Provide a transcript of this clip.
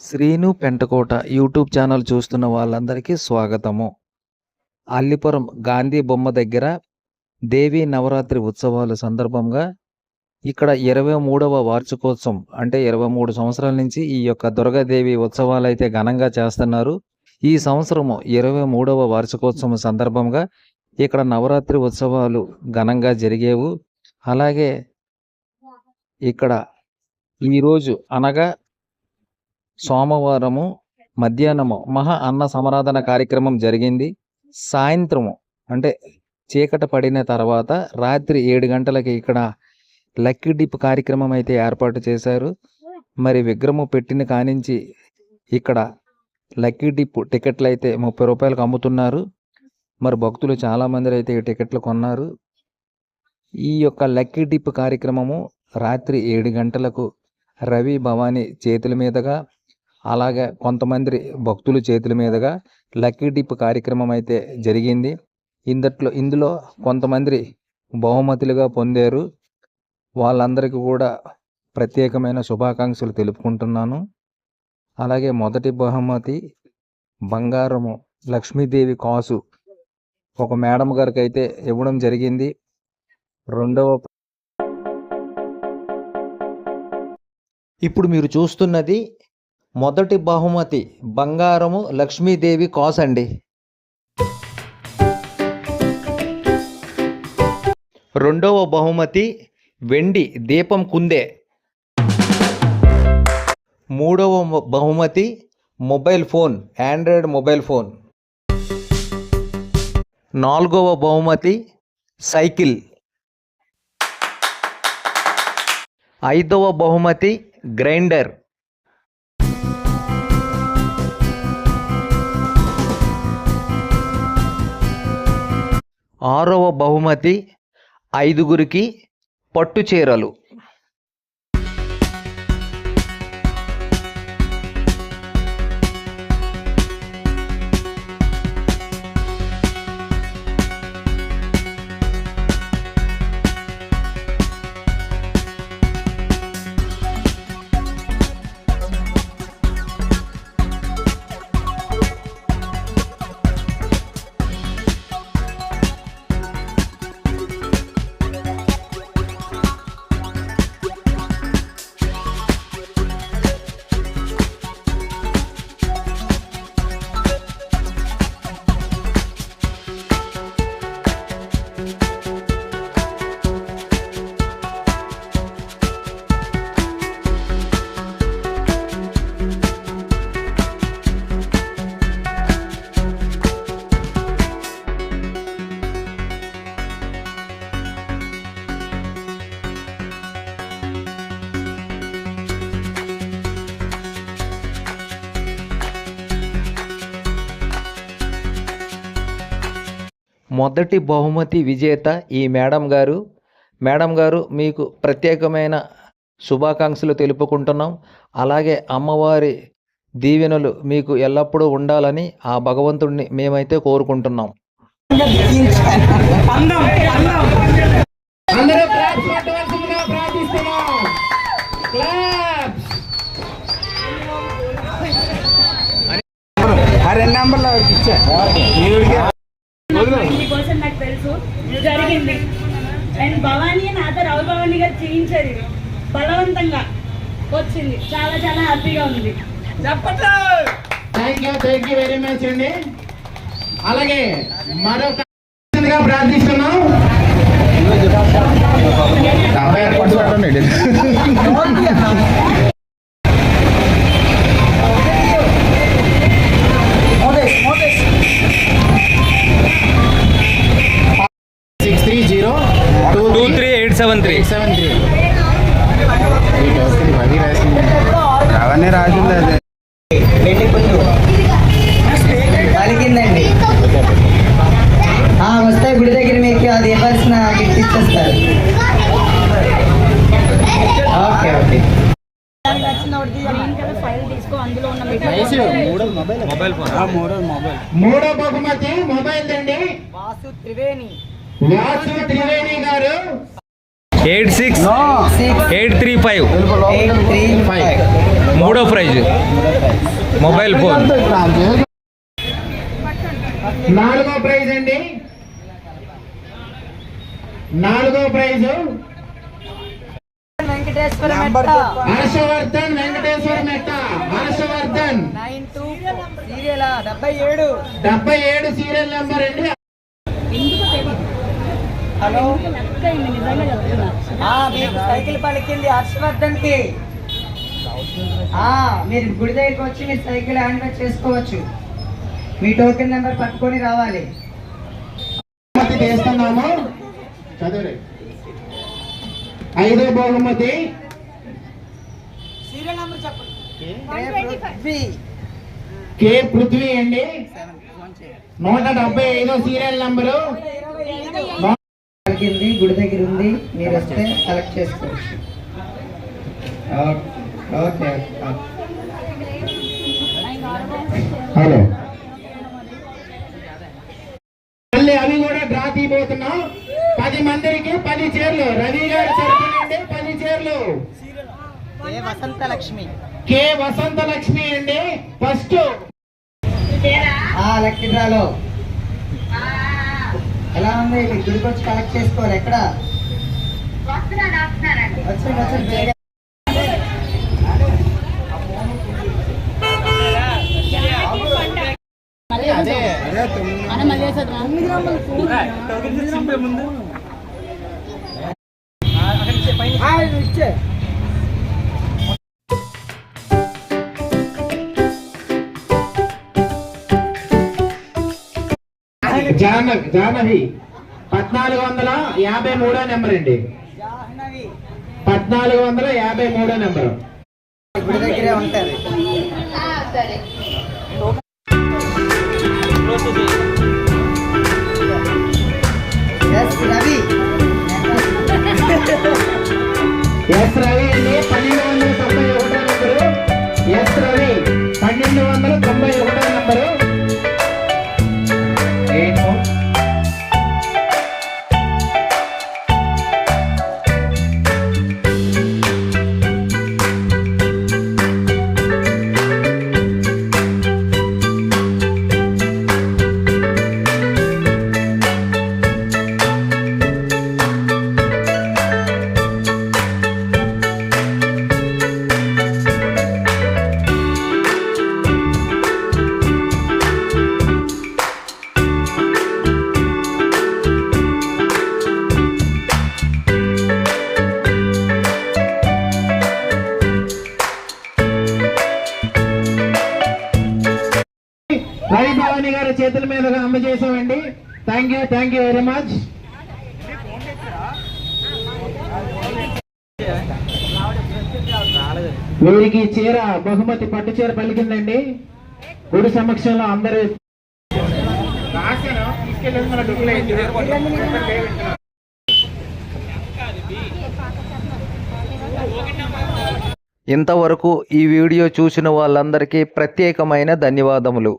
Srinu Pentakota YouTube channel చూస్తున్న వాళ్ళందరికీ స్వాగతము. అల్లిపురం గాంధీ బొమ్మ దగ్గర దేవీ నవరాత్రి ఉత్సవాల సందర్భంగా ఇక్కడ ఇరవై మూడవ వార్షికోత్సవం అంటే ఇరవై మూడు సంవత్సరాల నుంచి ఈ యొక్క దుర్గాదేవి ఉత్సవాలు అయితే ఘనంగా చేస్తున్నారు. ఈ సంవత్సరము ఇరవై మూడవ వార్షికోత్సవం సందర్భంగా ఇక్కడ నవరాత్రి ఉత్సవాలు ఘనంగా జరిగేవు. అలాగే ఇక్కడ ఈరోజు అనగా సోమవారము మధ్యాహ్నము మహా అన్న సమారాధన కార్యక్రమం జరిగింది. సాయంత్రము అంటే చీకట పడిన తర్వాత రాత్రి ఏడు గంటలకి ఇక్కడ లక్కీ డిప్ కార్యక్రమం అయితే ఏర్పాటు చేశారు. మరి విగ్రహము పెట్టిన కానించి ఇక్కడ లక్కీ డిప్ టికెట్లు అయితే ముప్పై రూపాయలకు అమ్ముతున్నారు. మరి భక్తులు చాలామంది అయితే ఈ టికెట్లు కొన్నారు. ఈ యొక్క లక్కీ డిప్ కార్యక్రమము రాత్రి ఏడు గంటలకు రవి భవానీ చేతుల మీదుగా అలాగే కొంతమంది భక్తుల చేతుల మీదుగా లక్కీ డిప్ కార్యక్రమం అయితే జరిగింది. ఇందట్లో ఇందులో కొంతమంది బహుమతులుగా పొందారు. వాళ్ళందరికీ కూడా ప్రత్యేకమైన శుభాకాంక్షలు తెలుపుకుంటున్నాను. అలాగే మొదటి బహుమతి బంగారము లక్ష్మీదేవి కాసు ఒక మేడం గారికి అయితే ఇవ్వడం జరిగింది. రెండవ ఇప్పుడు మీరు చూస్తున్నది మొదటి బహుమతి బంగారము లక్ష్మీదేవి కాస్ అండి రెండవ బహుమతి వెండి దీపం కుందే. మూడవ బహుమతి mobile phone android mobile phone. నాలుగవ బహుమతి సైకిల్. ఐదవ బహుమతి గ్రైండర్. ఆరవ బహుమతి ఐదుగురికి పట్టు చీరలు మొదటి బహుమతి విజేత ఈ మేడం గారు. మేడం గారు మీకు ప్రత్యేకమైన శుభాకాంక్షలు తెలుపుకుంటున్నాం. అలాగే అమ్మవారి దీవెనలు మీకు ఎల్లప్పుడూ ఉండాలని ఆ భగవంతుడిని మేమైతే కోరుకుంటున్నాం. రెండు ఇచ్చా? నాకు తెలుసు. జరిగింది. అండ్ భవానీ నాతో రావు భవానీ గారు చేయించారు. బలవంతంగా వచ్చింది. చాలా చాలా హ్యాపీగా ఉంది. చెప్పట్లు. Thank you thank you very much అండి. అలాగే మరొక ప్రార్థిస్తున్నాం. డెబ్బై సెవెన్ త్రీ. Seven three. అవన్నీ రాసింది అదే. పలికిందండి. ఆ, వస్తాయి గుడి దగ్గర మీకు అది ఇవ్వాల్సిన గిఫ్ట్ ఇచ్చేస్తారు. Okay okay. Green colour file తీసుకో అందులో ఉన్న మొబైల్. ఫోన్ మూడో బహుమతి మొబైల్ అండి. Vasu Triveni. Vasu Triveni garu eight six eight three five. Eight three five మూడో ప్రైజ్. Mobile phone. నాలుగో ప్రైజ్ అండి. నాలుగో ప్రైజ్. హర్షవర్ధన్ వెంకటేశ్వర మెట్ట. హర్షవర్ధన్. డెబ్బై ఏడు. సీరియల్ నెంబర్ అండి. హలో? మీకు సైకిల్ పలికింది హర్షవర్ధన్కి ఆ, మీరు గుడి దగ్గరికి వచ్చి మీరు సైకిల్ హ్యాండ్ బ్యాగ్ చేసుకోవచ్చు. మీ టోకెన్ నెంబర్ పట్టుకొని రావాలి. చదువులే. ఐదో బహుమతి. కే పృథ్వీ అండి. నూట డెబ్బై ఐదో సీరియల్ నంబరు. పలికింది గుడి దగ్గర ఉంది. మీరు వస్తే కలెక్ట్ చేసుకోవచ్చు. ఓకే హలో మళ్ళీ అవి కూడా డ్రా తీయబోతున్నాం. పది మందికి పది చీరలు. రవి గారి నుండి పది చీరలు. వసంత లక్ష్మి కే వసంత లక్ష్మి అండి ఫస్ట్. ఆ లక్కీ డ్రాలో. ఎలా ఉంది మీ గుడికి వచ్చి కలెక్ట్ చేసుకోవాలి ఎక్కడ. ఆ, ఇది ఇచ్చే. జాన జానవి పద్నాలుగు వందల యాభై మూడో నెంబర్ అండి. జాహ్నవి. పద్నాలుగు వందల యాభై మూడో నెంబరు. దగ్గరే ఉంటారు. రవి భవాని గారి చేతుల మీదుగా అందజేసామండి thank you thank you very much వీరికి చీర బహుమతి పట్టు చీర పలికిందండి. గుడి సమక్షంలో అందరూ ఇంతవరకు ఈ వీడియో చూసిన వాళ్ళందరికీ ప్రత్యేకమైన ధన్యవాదములు.